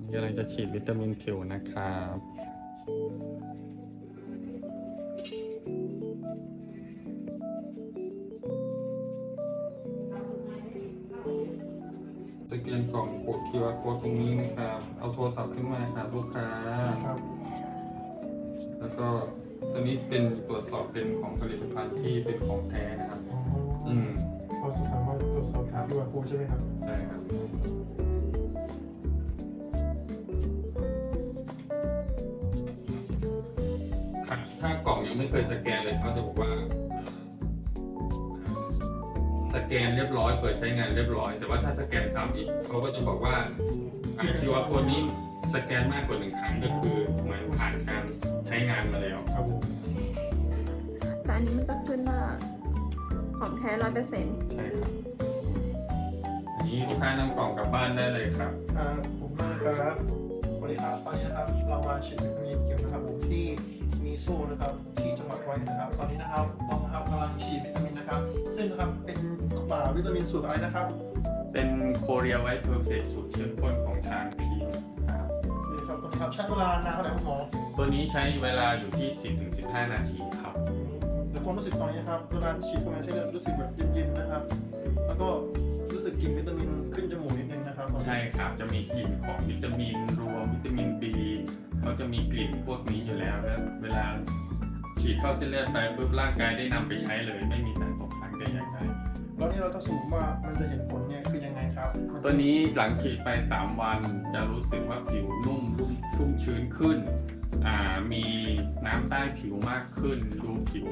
นี่กำลังจะฉีดวิตามินผิวนะครับสแกนกล่องกด QR code ตรงนี้นะครับ เอาโทรศัพท์ขึ้นมาครับลูกค้า ครับ แล้วก็ตัวนี้เป็นตรวจสอบเป็นของผลิตภัณฑ์ที่เป็นของแท้นะครับอ๋ออืมเราจะสามารถตรวจสอบหาด้วยฟูใช่ไหมครับ ใช่ครับ ยังไม่เคยสแกนเลยเขาจะบอกว่าเอ่อสแกนเรียบร้อย เปิดใช้งานเรียบร้อย แต่ว่าถ้าสแกนซ้ำอีกเขาก็จะบอกว่าไอทีว่าคนนี้สแกนมากกว่าหนึ่งครั้งก็คือเหมือนผ่านการใช้งานมาแล้วครับผมแต่อันนี้มันจะขึ้นว่าของแท้ร้อยเปอร์เซ็นต์ใช่ครับอันนี้ลูกค้านำกล่องกลับบ้านได้เลยครับอ่าผมมากครับส วัสดีครับตอนนี้นะครับเรามาฉีดวิตามินเกี่ยวนะครับผมที่มีโซ่นะครับที่จังหวัดร้อยเอ็ดนะครับ ตอนนี้นะครับเรานะครับกำลังฉีดวิตามินนะครับ ซึ่งนะครับเป็นป่าวิตามินสูตรอะไรนะครับ เป็นโคเรียไวท์เพอร์เฟกสูตรเข้มข้นของทางพีครับนี่ครับตัวนี้ครับใช้เวลานานเท่าไหร่ครับหมอตัวนี้ใช้เวลาอยู่ที่ 10-15 นาทีครับเดี๋ยวความรู้สึกตอนนี้นะครับเวลาฉีดเข้าไปเส้นเลือดรู้สึกแบบเย็นๆนะครับ แล้วก็รู้สึกกลิ่นวิตามินขึ้นจมูกนิดนึงนะครับตอนนี้ใช่ครับจะมีกลิ่นของวิตามินรวมวิ ตามิน B เขาจะมีกลิ่นพวกนี้อยู่แล้วแล้วเวลาฉีดเข้าเส้นเลือดไปปุ๊บร่างกายได้นำไปใช้เลย ไม่มีสารตกค้างแต่อย่างใดแล้วนี่เราจะสูงว่ามันจะเห็นผลเนี่ยคือยังไงครับตัวนี้หลังฉีดไป 3 วันจะรู้สึกว่าผิวนุ่มรุ่มชุ่มชื้นขึ้น มีน้ำใต้ผิวมากขึ้น ดูผิว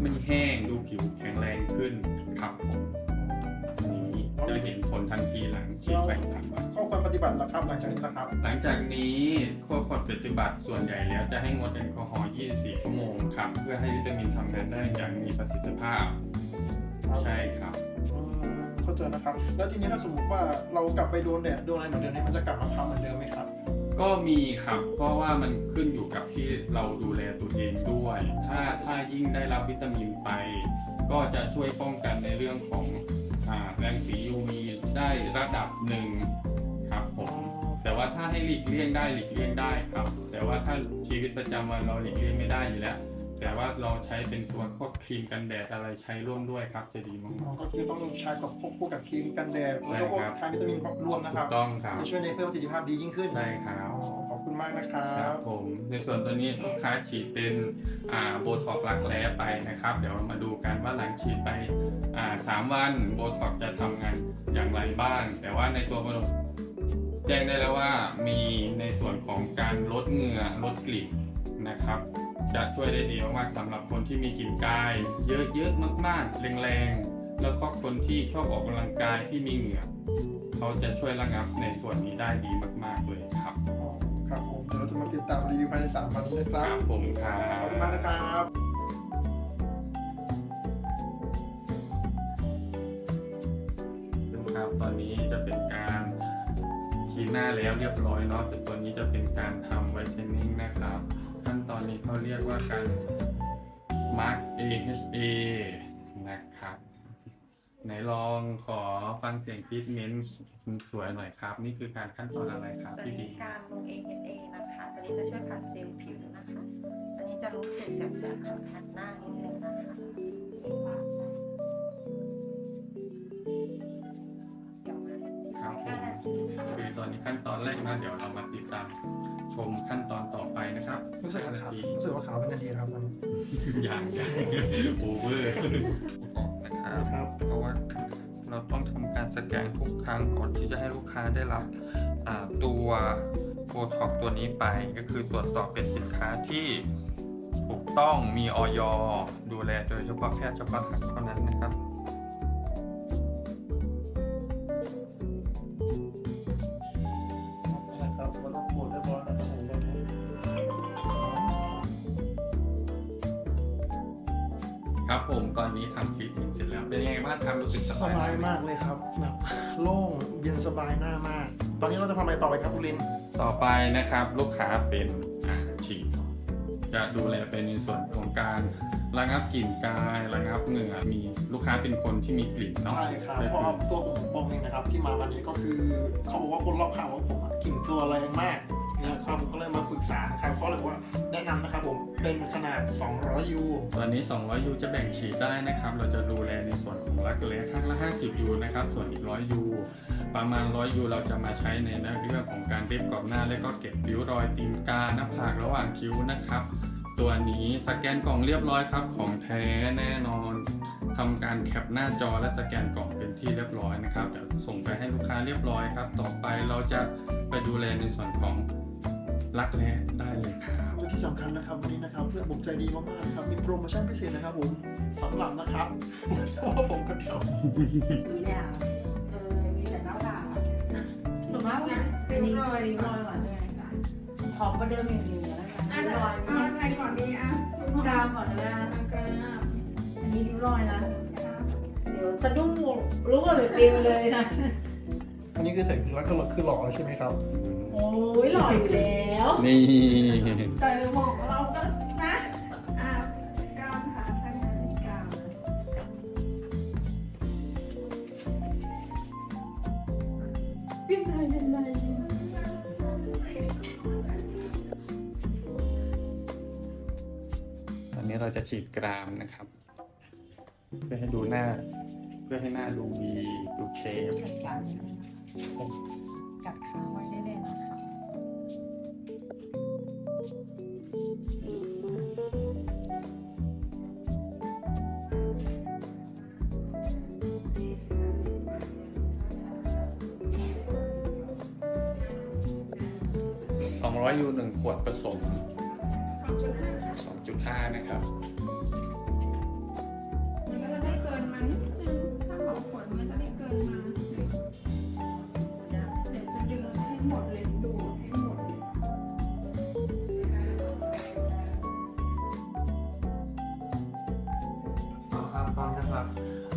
ไม่แห้ง ดูผิวแข็งแรงขึ้นครับผม จะเห็นผลทันทีหลังฉีดไปสามวันข้อควรปฏิบัติล่ะครับหลังจากนี้นะครับ หลังจากนี้ข้อควรปฏิบัติส่วนใหญ่แล้วจะให้งดแอลกอฮอล์ 24 ชั่วโมงครับ เพื่อให้วิตามินทำงานได้อย่างมีประสิทธิภาพ ใช่ครับอืมเข้าใจนะครับ แล้วทีนี้ถ้าสมมติว่าเรากลับไปโดนแดดโดนอะไรเหมือนเดิมเนี่ยมันจะกลับมาทำเหมือนเดิมไหมครับก็มีครับ เพราะว่ามันขึ้นอยู่กับที่เราดูแลตัวเองด้วย ถ้าถ้ายิ่งได้รับวิตามินไป ก็จะช่วยป้องกันในเรื่องของอ่า แรงสี UV ได้ระดับหนึ่งครับผม แต่ว่าถ้าให้หลีกเลี่ยงได้หลีกเลี่ยงได้ครับ แต่ว่าถ้าชีวิตประจำวันเราหลีกเลี่ยงไม่ได้อยู่แล้ว แต่ว่าเราใช้เป็นตัวพวกครีมกันแดดอะไรใช้ร่วมด้วยครับจะดีมาก ก็คือต้องใช้กับพวกพวกกับครีมกันแดดแล้วก็พวกใช่ครับ ทานวิตามินรวมๆนะถูครับกต้องครับจะช่วยในเพิ่มประสิทธิภาพดียิ่งขึ้นใช่ครับอ๋อขอบคุณมากนะครัครับบผมในส่วนตัวนี้ลูกค้าฉีดเป็นอ่าโบท็อกรักแร้ไปนะครับ เดี๋ยวเรามาดูกันว่าหลังฉีดไปอ่าสามวันโบท็อกจะทำงานอย่างไรบ้าง แต่ว่าในตัวโบท็อกแจ้งได้แล้วว่ามีในส่วนของการลดเหงื่อลดกลิ่นนะครับ จะช่วยได้ดีมากๆสำหรับคนที่มีกลิ่นกาย เยอะๆมากๆแรงๆแล้วก็คนที่ชอบออกกำลังกายที่มีเหงื่อเขาจะช่วยระงับในส่วนนี้ได้ดีมากๆเลยครับอ๋อครับผมเดี๋ยวเราจะมาติดตามรีวิวภายในสามวันนี้นะคครับรับผมครัขอบบคุณมากนะครับครับตอนนี้จะเป็นการคีดหน้าแล้วเรียบร้อยเนาะแต่ตัวนี้จะเป็นการทำไวท์เทนนิ่งนะครับขั้น ตอนนี้เขาเรียกว่าการ mark AHA นะครับ ไหนลองขอฟังเสียงทีทเมนต์สวยๆหน่อยครับ นี่คือการขั้นตอนอะไรครับตัวพี่บีนี้การลง AHA นะคะตัวนี้จะช่วยผัดเซลล์ผิวนะคะตัวนี้จะรู้สึกแสบๆคันๆหน้านิดนึงนะคะเดี๋ยวมาครับผม5นาทีค่ะคือตอนนี้ขั้นตอนแรกนะเดี๋ยวเรามาติดตาม ชมขั้นตอนต่อไปนะครับรู้สึกว่านาขาวทีรู้สึกว่าขาวเป็นนาทีนะครับตอนนี้อย่างอย่างโอเวอร์นะครับครับ เพราะว่าเราต้องทำการสแกนทุกครั้งก่อนที่จะให้ลูกค้าได้รับอ่าตัวโบท็อกตัวนี้ไปก็คือตรวจสอบเป็นสินค้าที่ถูกต้องมีออยดูแลโดยเฉพาะแพทย์เฉพาะทางเท่านั้นนะครับนะครับ อนนี้ทำคลิปเสร็จแล้วเป็นยังไงบ้างครับรู้สึกสสบายบายไหมากเลยครับแบบโล่งเย็นสบายหน้ามาก ตอนนี้เราจะทำอะไรต่อไปครับคุณลินต่อไปนะครับลูกค้าเป็นอ่าฉีดจะดูแลไปในส่วนของการระงับกลิ่นกายระงับเหงื่อมีลูกค้าเป็นคนที่มีกลิ่นเนาะใช่ครับก็เพคือราะตัวผมบอกเองนะครับ ที่มาวันนี้ก็คือเขาบอกว่าคนรอบข้างว่าผมอะกลิ่นตัวแรงมาก นะครับผมก็เลยมาปรึกษานะครับเขาเลยว่าแนะนำนะครับผมเป็นขนาด 200 ยูตอนนี้ 200 ยูจะแบ่งฉีดได้นะครับ เราจะดูแลในส่วนของรักแร้ข้างละ 50 ยูนะครับ ส่วนอีก 100 ยู ประมาณ 100 ยูเราจะมาใช้ในเรื่องของการเรียบกรอบหน้า และก็เก็บริ้วรอยตีนกาหน้าผากระหว่างคิ้วนะครับ ตัวนี้สแกนกล่องเรียบร้อยครับ ของแท้แน่นอนทำการแคปหน้าจอและสแกนกล่องเป็นที่เรียบร้อยนะครับเดี๋ยวส่งไปให้ลูกค้าเรียบร้อยครับ ต่อไปเราจะไปดูแลในส่วนของ รักแร้ได้เลยครับและที่สำคัญนะครับวันนี้นะครับเพื่อนผมใจดีมากๆนะครับมีโปรโมชั่นพิเศษนะครับผมสำหรับนะครับเฉพาะผมคนเดียวมีเนี่ยเออมีแต่หน้าผากอะส่วนมากนะเป็นริ้วรอยริ้วรอยก่อนใช่ไหมจ๊ะขอประเดิมอย่างนี้แล้วกันอะริ้วรอยเอาอะไรก่อนดีอะคุณหมอกรามก่อนนะกรามอันนี้ริ้วรอยนะเดี๋ยวสะดุ้งรู้ว่าหรือปิวเลยนะอันนี้คือเสร็จแล้วก็คือหล่อแล้วใช่ไหมครับ โอ้ยหล่ออยู่แล้วนี่ใส่หมวกเราก็นะอะกรามค่ะข้างในกรามพี่ชายเป็นไรตอนนี้เราจะฉีดกรามนะครับ เพื่อให้ดูหน้า เพื่อให้หน้าดูดีดูเชฟ กัดค้างไว้ได้เลยนะคะ200ยูหนึ่งขวดผสม2.5นะครับ มันก็จะไม่เกินมานิดนึงถ้าเขาขนมันจะไม่เกินมา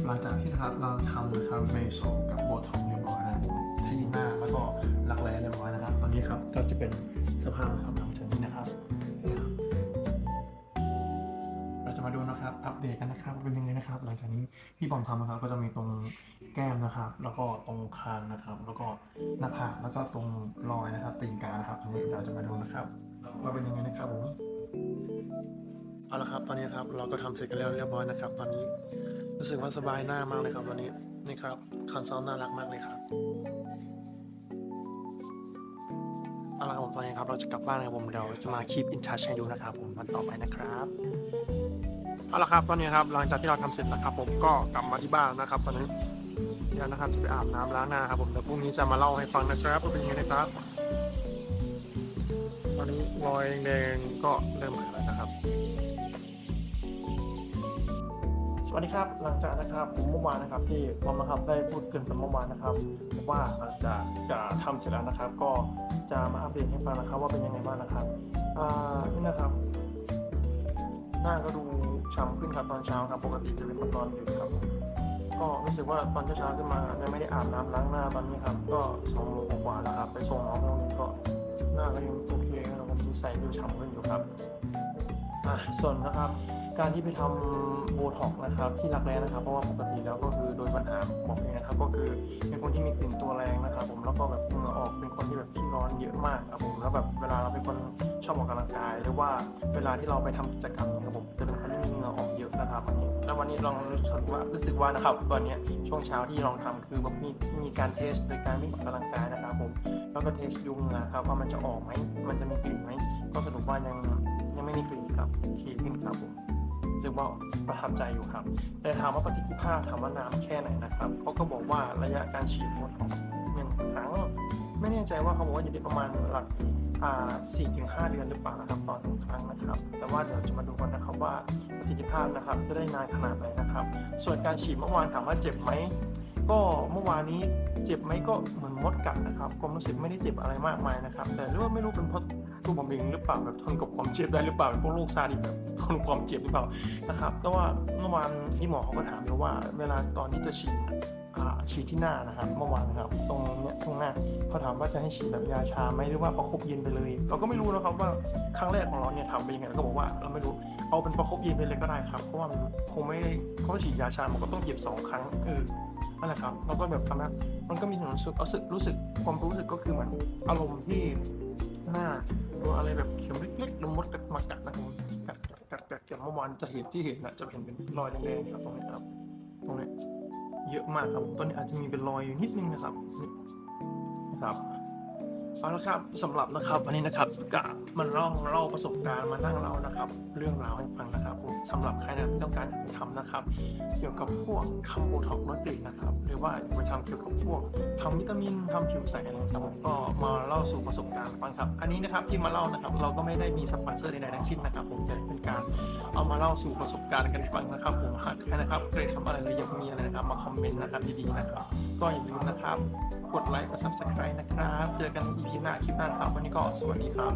หลังจากที่นะครับเราทำนะครับเมโซกับโบท็อกเรียบร้อยแล้วที่หน้าแล้วก็รักแร้เรียบร้อยนะครับ ตอนนี้ครับก็จะเป็นสภาพครับหลังจากนี้นะครับ เราจะมาดูนะครับอัปเดตกันนะครับเป็นยังไงนะครับ หลังจากนี้พี่บอมทำนะครับก็จะมีตรงแก้มนะครับ แล้วก็ตรงคางนะครับ แล้วก็หน้าผากแล้วก็ตรงรอยนะครับตีนกานะครับอันนี้เราจะมาดูนะครับว่าเป็นยังไงนะครับผม เอาละครับตอนนี้ครับเราก็ทำเสร็จกันแล้วเรียบร้อยนะครับ ตอนนี้รู้สึกว่าสบายหน้ามากเลยครับตอนนี้นี่ครับคอนโซลน่ารักมากเลยครับเอาละครับผมตอนนี้ครับเราจะกลับบ้านนะครับผมเดี๋ยวจะมาคีปอินทัชให้ดูนะครับผมวันต่อไปนะครับเอาละครับตอนนี้ครับหลังจากที่เราทำเสร็จนะครับ ผมก็กลับมาที่บ้านนะครับ ตอนนี้เดี๋ยวนะครับจะไปอาบน้ำล้างหน้าครับผมเดี๋ยวพรุ่งนี้จะมาเล่าให้ฟังนะครับว่าเป็นยังไงนะครับ ตอนนี้รอยแดงๆก็เริ่มหายแล้วน วัสดีครับหลังจากนะครับผมเมื่อวานนะครับที่ผมนะครับได้พูดเกินไปเมื่อวานนะครับว่าหลังจากจะทำเสร็จแล้วนะครับ ก็จะมาอัปเดตให้ฟังนะครับ ว่าเป็นยังไงบ้างนะครับอ่านี่นะครับหน้าก็ดูฉ่ำขึ้นครับตอนเช้าครับปกติจะเป็นคนนอนอยู่ครับ ก็รู้สึกว่าตอนเช้าๆขึ้นมายังไม่ได้อาบน้ำล้างหน้าตอนนี้ครับก็สองโมงกว่าแล้วครับไปส่งน้องโรงเรียนก็หน้าก็ยังโอเคนะครับผมดูใสดูฉ่ำขึ้นอยู่ครับอะส่วนนะครับ การที่ไปทำโบท็อกนะครับที่รักแร้นะครับเพราะว่าปกติแล้วก็คือโดยปัญหาบอกเองนะครับก็คือเป็นคนที่มีกลิ่นตัวแรงนะครับผมแล้วก็แบบเหงื่อออกเป็นคนที่แบบขี้ร้อนเยอะมากครับผมแล้วแบบเวลาเราเป็นคนชอบออกกำลังกาย หรือว่าเวลาที่เราไปทำกิจกรรมนี่ยครับผมจะเป็นคนที่มีเหงื่อออกเยอะนะครับวันนี้แล้ววันนี้ลองรู้สึกว่ารู้สึกว่านะครับตอนนี้ช่วงเช้าที่ลองทำคือแบบมีมีการเทสโดยการวิ่งออกกำลังกายนะครับผมแล้วก็เทสดูเงื่อครับว่ามันจะออกไหมมันจะมีกลิ่นไหมก็สรุปว่ายังยังไม่มีกลิ่นครับโอเคขึ้นครับผม สึกว่าประทับใจอยู่ครับ แต่ถามว่าประสิทธิภาพถามว่านานแค่ไหนนะครับเขาก็บอกว่าระยะการฉีดโบท็อกซ์หนึ่งครั้ง ไม่แน่ใจว่าเขาบอกว่าอยู่ที่ประมาณหลักอ่าสี่ถึงห้าเดือนหรือเปล่านะครับตอนหนึ่งครั้งนะครับ แต่ว่าเดี๋ยวจะมาดูกันนะครับว่าประสิทธิภาพนะครับจะได้นานขนาดไหนนะครับ ส่วนการฉีดเมื่อวานถามว่าเจ็บไหม ก็เมื่อวานนี้เจ็บไหมก็เหมือนมดกัดนะครับความรู้สึกไม่ได้เจ็บอะไรมากมายนะครับ แต่หรือว่าไม่รู้เป็นเพราะตัวผมเองหรือเปล่าแบบทนกับความเจ็บได้หรือเปล่าเป็นพวกโรคซาดิสแบบทนความเจ็บหรือเปล่านะครับแต่ว่าเมื่อวานที่หมอเขาก็ถามอยู่ว่า เวลาตอนที่จะฉีดฉีดที่หน้านะครับเมื่อวานนะครับตรงเนี้ยตรงหน้าเขาถามว่าจะให้ฉีดแบบยาชาไหมหรือว่าประคบเย็นไปเลย เราก็ไม่รู้นะครับว่าครั้งแรกของเราเนี่ยทำเป็นยังไงเราก็บอกว่าเราไม่รู้เอาเป็นประคบเย็นไปเลยก็ได้ครับเพราะว่ามันคงไม่เขาฉีดยาชามันก็ต้องเจ็บสองครั้งเออ นั่นแหละครับแล้วก็แบบทำนะมันก็มีความรู้สึกรู้สึกรู้สึกความรู้สึกก็คือเหมือนอารมณ์ที่หน้าตัวอะไรแบบเข็มเล็กๆแล้วมดกัดมากัดนะครับผมกัดกัดกัดกัดกัดเมื่อวานจะเห็นที่เห็นนะจะเห็นเป็นรอยแดงๆครับตรงนี้ครับ ตรงนี้เยอะมากครับตอนนี้อาจจะมีเป็นรอยอยู่นิดนึงนะครับนะครับ เอาละครับสำหรับนะครับอันนี้นะครับกะมันเล่าเล่าประสบการณ์มานั่งเล่านะครับ เรื่องราวให้ฟังนะครับผมสำหรับใครนะที่ต้องการอยากไปทำนะครับ เกี่ยวกับพวกทำโบท็อกซ์ลดกลิ่นนะครับ หรือว่าอยากไปทำเกี่ยวกับพวกทำวิตามินทำผิวใสนะครับผมก็มาเล่าสู่ประสบการณ์ฟังครับ อันนี้นะครับที่มาเล่านะครับ เราก็ไม่ได้มีสปอนเซอร์ใดๆทั้งสิ้นนะครับ ผมแต่เป็นการเอามาเล่าสู่ประสบการณ์กันฟังนะครับผมหากใครนะครับเคยทำอะไรหรือยากมีอะไรนะครับมาคอมเมนต์นะครับดีๆนะครับ ก็อย่าลืมนะครับ กดไลค์กด subscribe นะครับ เจอกัน EP ิปหน้าคลิปหน้านะครับ วันนี้ก็สวัสดีครับ